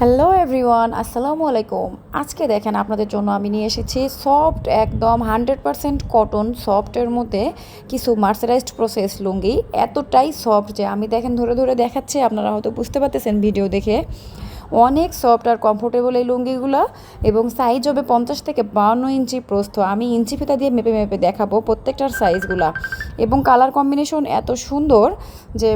Hello everyone আসসালামু আলাইকুম আজকে দেখেন আপনাদের জন্য আমি নিয়ে এসেছি সফট একদম হান্ড্রেড পারসেন্ট কটন সফটের মধ্যে কিছু মার্সারাইজড প্রসেস লুঙ্গি। এতটাই সফট যে আমি দেখেন ধরে ধরে দেখাচ্ছি, আপনারা হয়তো বুঝতে পারতেছেন ভিডিও দেখে। অনেক সফট আর কমফোর্টেবল এই লুঙ্গিগুলো এবং সাইজ হবে পঞ্চাশ থেকে বাউন্ন ইঞ্চি প্রস্থ। আমি ইঞ্চি ফিতা দিয়ে মেপে মেপে দেখাবো প্রত্যেকটার সাইজগুলা এবং কালার কম্বিনেশন এত সুন্দর যে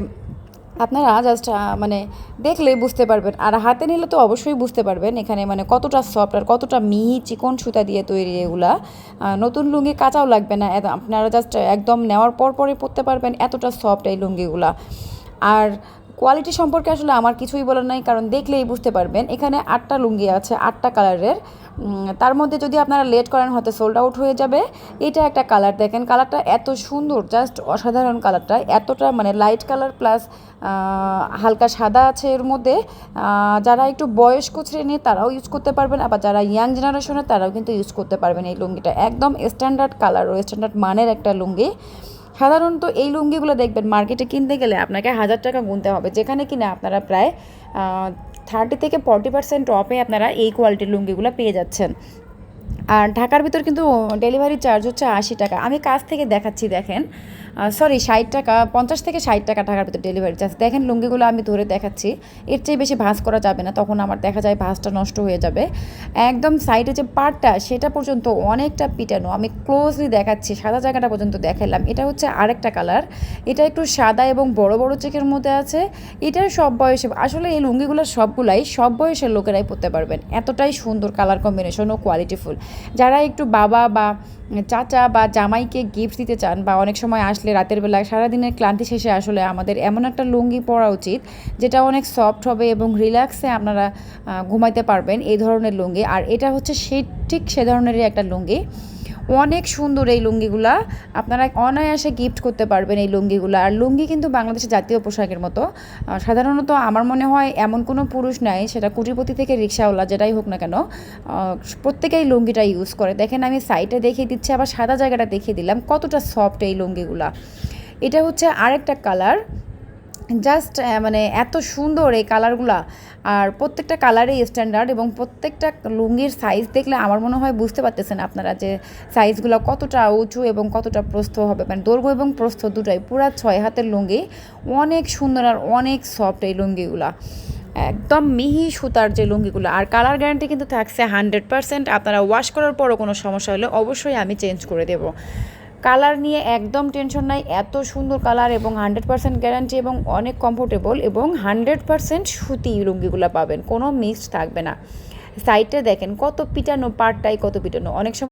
আপনারা জাস্ট মানে দেখলেই বুঝতে পারবেন। আর হাতে নিলে তো অবশ্যই বুঝতে পারবেন এখানে মানে কতটা সফট আর কতটা মিহি চিকন সুতা দিয়ে তৈরি এগুলা। নতুন লুঙ্গি কাঁচাও লাগবে না। আপনারা জাস্ট একদম নেওয়ার পর পরে পরতে পারবেন এতটা সফট এই লুঙ্গিগুলা। আর কোয়ালিটি সম্পর্কে আসলে আমার কিছুই বলার নাই, কারণ দেখলেই বুঝতে পারবেন, এখানে আটটা লুঙ্গি আছে, আটটা কালারের। তার মধ্যে যদি আপনারা লেট করেন, হয়তো সোল্ড আউট হয়ে যাবে। এটা একটা কালার দেখেন কালারটা এত সুন্দর জাস্ট অসাধারণ কালারটা এতটা মানে লাইট কালার প্লাস হালকা সাদা আছে এর মধ্যে। যারা একটু বয়স্ক শ্রেণি তারাও ইউজ করতে পারবেন, আবার যারা ইয়াং জেনারেশনের তারাও কিন্তু ইউজ করতে পারবেন এই লুঙ্গিটা। একদম স্ট্যান্ডার্ড কালার ও স্ট্যান্ডার্ড মানের একটা লুঙ্গি। সাধারণত এই লুঙ্গিগুলো দেখবেন মার্কেটে কিনতে গেলে আপনাকে হাজার টাকা গুনতে হবে। যেখানে কিনা আপনারা প্রায় থার্টি থেকে ফর্টি পার্সেন্ট অফে আপনারা এই কোয়ালিটির লুঙ্গিগুলো পেয়ে যাচ্ছেন। আর ঢাকার ভিতর কিন্তু ডেলিভারি চার্জ হচ্ছে আশি টাকা। আমি কাছ থেকে দেখাচ্ছি, দেখেন। সরি ষাট টাকা, পঞ্চাশ থেকে ষাট টাকা টাকার ভিতর ডেলিভারি চার্জ দেখেন লুঙ্গিগুলো আমি ধরে দেখাচ্ছি। এর চেয়ে বেশি ভাঁজ করা যাবে না, তখন আমার দেখা যায় ভাঁজটা নষ্ট হয়ে যাবে। একদম সাইডে যে পার্টটা সেটা পর্যন্ত অনেকটা পিটানো। আমি ক্লোজলি দেখাচ্ছি, সাদা জায়গাটা পর্যন্ত দেখালাম এটা হচ্ছে আরেকটা কালার এটা একটু সাদা এবং বড় বড় চেকের মধ্যে আছে। এটার সব বয়সে, আসলে এই লুঙ্গিগুলোর সবগুলাই সব বয়সের লোকেরাই পরতে পারবেন। এতটাই সুন্দর কালার কম্বিনেশন ও কোয়ালিটিফুল যারা একটু বাবা বা চাচা বা জামাইকে গিফট দিতে চান বা অনেক সময় আসলে রাতের বেলা সারাদিনের ক্লান্তি শেষে আসলে আমাদের এমন একটা লুঙ্গি পরা উচিত যেটা অনেক সফট হবে এবং রিল্যাক্সে আপনারা ঘুমাইতে পারবেন এই ধরনের লুঙ্গি। আর এটা হচ্ছে সেই ঠিক সে ধরনেরই একটা লুঙ্গি। অনেক সুন্দর এই লুঙ্গিগুলা। আপনারা অনায়াসে গিফট করতে পারবেন এই লুঙ্গিগুলো। আর লুঙ্গি কিন্তু বাংলাদেশের জাতীয় পোশাকের মতো। সাধারণত আমার মনে হয় এমন কোনো পুরুষ নাই, সেটা কুটিপতি থেকে রিক্সাওয়ালা যেটাই হোক না কেন প্রত্যেকেই লুঙ্গিটা ইউজ করে। দেখেন আমি সাইডে দেখিয়ে দিচ্ছি, আবার সাদা জায়গাটা দেখিয়ে দিলাম, কতটা সফট এই লুঙ্গিগুলা। এটা হচ্ছে আরেকটা কালার জাস্ট মানে এত সুন্দর এই কালারগুলা। আর প্রত্যেকটা কালারই স্ট্যান্ডার্ড এবং প্রত্যেকটা লুঙ্গির সাইজ দেখলে আমার মনে হয় বুঝতে পারতেছেন আপনারা যে সাইজগুলো কতটা উঁচু এবং কতটা প্রস্থ হবে। মানে দৈর্ঘ্য এবং প্রস্থ দুটাই, পুরা ছয় হাতের লুঙ্গি। অনেক সুন্দর আর অনেক সফট এই লুঙ্গিগুলা। একদম মিহি সুতার যে লুঙ্গিগুলো। আর কালার গ্যারান্টি কিন্তু থাকছে হান্ড্রেড পার্সেন্ট আপনারা ওয়াশ করার পরও কোনো সমস্যা হলে অবশ্যই আমি চেঞ্জ করে দেবো। কালার নিয়ে একদম টেনশন নাই, এত সুন্দর কালার এবং হান্ড্রেড পার্সেন্ট গ্যারান্টি এবং অনেক কমফোর্টেবল এবং হান্ড্রেড পার্সেন্ট সুতি লুঙ্গিগুলো পাবেন, কোনো মিক্সড থাকবে না। সাইডটা দেখেন কত পিটানো পার্টটাই কত পিটানো, অনেক সময়